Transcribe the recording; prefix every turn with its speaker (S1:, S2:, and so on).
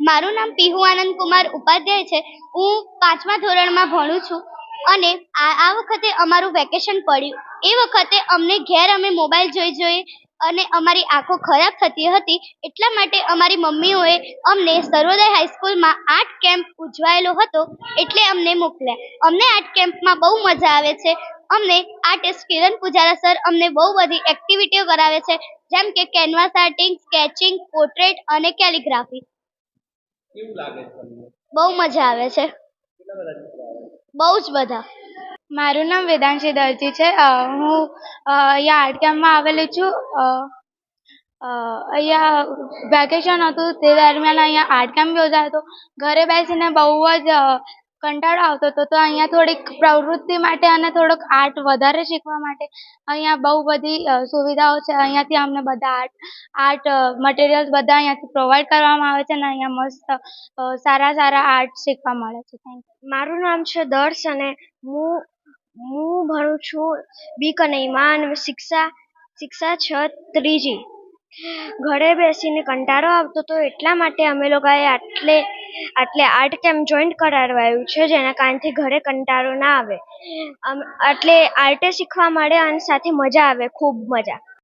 S1: મારું નામ પીહુ આનંદ કુમાર ઉપાધ્યાય છે. હું પાંચમા ધોરણમાં ભણું છું અને આ આ વખતે અમારું વેકેશન પડ્યું. એ વખતે અમને ઘેર અમે મોબાઈલ જોઈ જોઈ અને અમારી આંખો ખરાબ થતી હતી. એટલા માટે અમારી મમ્મીઓએ અમને સર્વોદય હાઈસ્કૂલમાં આર્ટ કેમ્પ ઉજવાયેલો હતો એટલે અમને મોકલ્યા. અમને આર્ટ કેમ્પમાં બહુ મજા આવે છે. અમને આર્ટિસ્ટ કિરણ પૂજારા સર અમને બહુ બધી એક્ટિવિટીઓ કરાવે છે. જેમ કે કેનવાસ આર્ટિંગ સ્કેચિંગ પોર્ટ્રેટ અને કેલિગ્રાફી
S2: કેવું લાગે છે તમને?
S1: બહુ મજા આવે છે.
S2: કેટલા બધા ચિત્રો આવે
S1: બહુ જ બધા.
S3: મારું નામ વેદાંશી દરજી છે. અ, હું અ, અહીંયા આર્ટ કેમ્પમાં આવેલી છું. અ, અ, અહીંયા વેકેશન હતું. તે દરમિયાન અહીંયા આર્ટ કેમ્પ યોજાયો હતો. ઘરે બેસીને બહુ જ અ, કંટાળો આવતો હતો. તો અહીંયા થોડીક પ્રવૃત્તિ માટે અને થોડોક આર્ટ વધારે શીખવા માટે અહીંયા બહુ બધી સુવિધાઓ છે. અહીંયાથી અમને બધા આર્ટ આર્ટ મટીરિયલ્સ બધા અહીંયાથી પ્રોવાઈડ કરવામાં આવે છે અને અહીંયા મસ્ત સારા સારા આર્ટ શીખવા મળે છે. થેન્ક
S4: મારું નામ છે દર્શ અને હું હું ભણું છું બી કનૈમાં અને શિક્ષા શિક્ષા છ ત્રીજી. ઘરે બેસીને કંટાળો આવતો હતો એટલા માટે અમે લોકોએ આટલે આટલે આર્ટ કેમ્પ જોઈન્ટ કરાવાયું છે જેના કારણથી ઘરે કંટાળો ના આવે. એટલે આર્ટે શીખવા મળે અને સાથે મજા આવે, ખૂબ મજા.